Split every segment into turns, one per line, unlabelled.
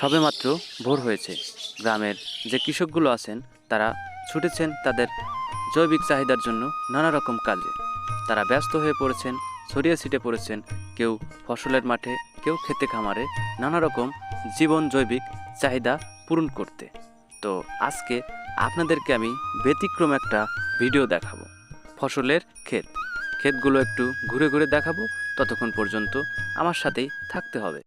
সবেমাত্র ভোর হয়েছে। গ্রামের যে কৃষকগুলো আছেন, তারা ছুটেছেন তাদের জৈবিক চাহিদার জন্য নানা রকম কাজে। তারা ব্যস্ত হয়ে পড়েছেন, ছড়িয়ে ছিটে পড়েছেন, কেউ ফসলের মাঠে, কেউ খেতে খামারে নানা রকম জীবন জৈবিক চাহিদা পূরণ করতে। তো আজকে আপনাদেরকে আমি ব্যতিক্রম একটা ভিডিও দেখাবো। ফসলের ক্ষেত। ক্ষেতগুলো একটু ঘুরে ঘুরে দেখাবো, ততক্ষণ পর্যন্ত আমার সাথেই থাকতে হবে।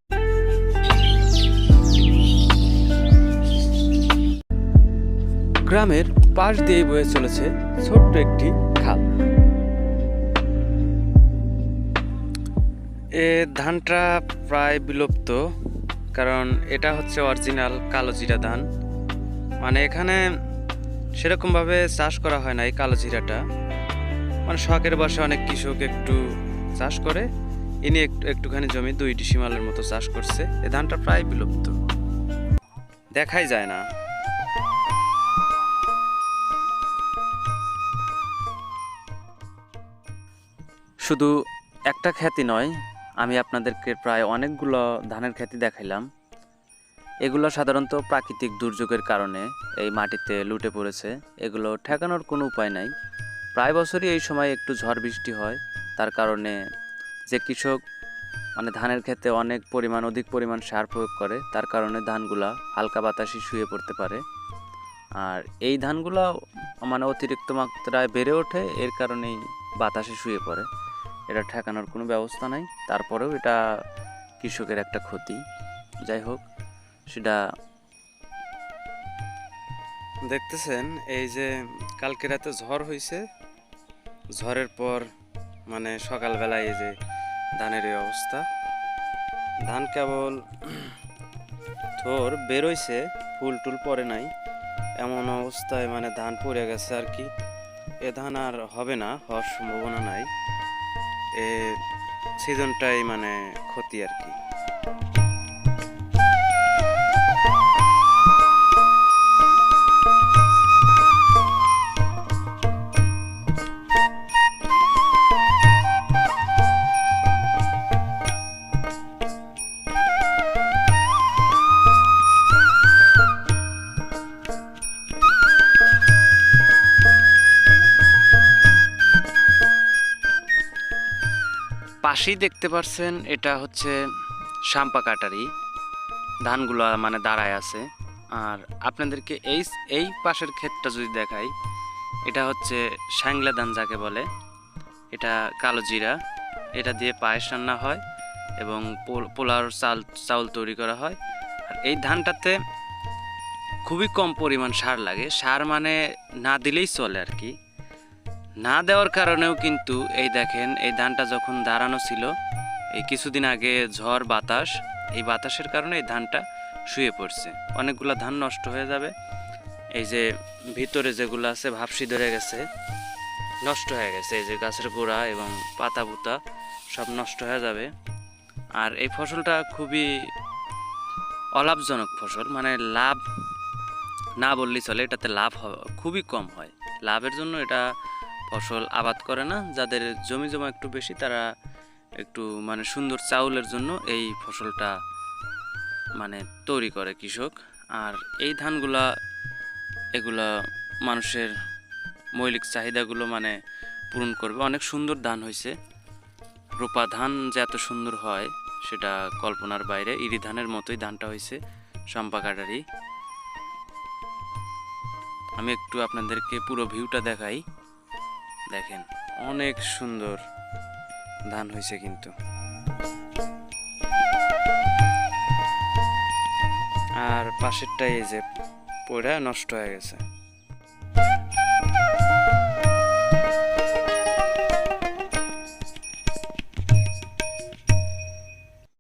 গ্রামের পাশ দিয়ে বয়ে চলেছে ছোট্ট একটি খাল। এ ধানটা প্রায় বিলুপ্ত, কারণ এটা হচ্ছে অরিজিনাল কালো জিরা ধান। মানে এখানে সেরকমভাবে চাষ করা হয় না এই কালো জিরাটা। মানে শখের বসে অনেক কৃষক একটু চাষ করে, ইনি একটু, একটুখানি জমি দুই ডিসিমালের মতো চাষ করছে। এ ধানটা প্রায় বিলুপ্ত। দেখাই যায় না। শুধু একটা খ্যাতি নয়, আমি আপনাদেরকে প্রায় অনেকগুলো ধানের খ্যাতি দেখাইলাম। এগুলো সাধারণত প্রাকৃতিক দুর্যোগের কারণে এই মাটিতে লুটে পড়েছে। এগুলো ঠেকানোর কোনো উপায় নাই। প্রায় বছরই এই সময় একটু ঝড় বৃষ্টি হয়। তার কারণে যে কৃষক মানে ধানের ক্ষেতে অনেক পরিমাণ, অধিক পরিমাণ সার প্রয়োগ করে, তার কারণে ধানগুলা হালকা বাতাসে শুয়ে পড়তে পারে। আর এই ধানগুলা মানে অতিরিক্ত মাত্রায় বেড়ে ওঠে, এর কারণেই বাতাসে শুয়ে পড়ে। এটা ঠেকানোর কোনো ব্যবস্থা নাই। তারপরেও এটা কৃষকের একটা ক্ষতি। যাই হোক, সেটা দেখতেছেন, এই যে কালকে রাতে ঝড় হয়েছে ঝড়ের পর মানে সকালবেলায় এই যে ধানের এই অবস্থা। ধান কেবল থোর বেরোইছে, ফুল টুল পরে নাই। এমন অবস্থায় মানে ধান পড়ে গেছে আর কি। এ ধান আর হবে না, হওয়ার সম্ভাবনা নাই। সিজনটাই মানে ক্ষতি আর কি। পাশেই দেখতে পাচ্ছেন এটা হচ্ছে শাম্পা কাটারি। ধানগুলো মানে দাঁড়ায় আছে। আর আপনাদেরকে এই এই পাশের ক্ষেতটা যদি দেখাই, এটা হচ্ছে স্যাংলা ধান যাকে বলে। এটা কালো জিরা। এটা দিয়ে পায়েস রান্না হয় এবং পোল- পোলাওর চাল চাউল তৈরি করা হয়। আর এই ধানটাতে খুবই কম পরিমাণ সার লাগে। সার মানে না দিলেই চলে আর কি। না দেওয়ার কারণেও কিন্তু এই দেখেন, এই ধানটা যখন দাঁড়ানো ছিল, এই কিছুদিন আগে ঝড়, বাতাস, এই বাতাসের কারণে এই ধানটা শুয়ে পড়ছে। অনেকগুলো ধান নষ্ট হয়ে যাবে। এই যে ভিতরে যেগুলো আছে ভাবসি ধরে গেছে, নষ্ট হয়ে গেছে। এই যে গাছের গোড়া এবং পাতা পুতা সব নষ্ট হয়ে যাবে। আর এই ফসলটা খুবই অলাভজনক ফসল মানে লাভ না বললেই চলে, এটাতে লাভ খুবই কম হয়। লাভের জন্য এটা ফসল আবাদ করে না। যাদের জমি জমা একটু বেশি, তারা একটু মানে সুন্দর চাউলের জন্য এই ফসলটা মানে তৈরি করে কৃষক। আর এই ধানগুলা, এগুলা মানুষের মৌলিক চাহিদাগুলো মানে পূরণ করবে। অনেক সুন্দর ধান হয়েছে রূপা ধান যে এত সুন্দর হয়, সেটা কল্পনার বাইরে। ইরি ধানের মতোই ধানটা হয়েছে সম্পা কাটারি। আমি একটু আপনাদেরকে পুরো ভিউটা দেখাই। দেখেন অনেক সুন্দর ধান হয়েছে কিন্তু। আর পাশেরটাই এই যে পড়া নষ্ট হয়ে গেছে।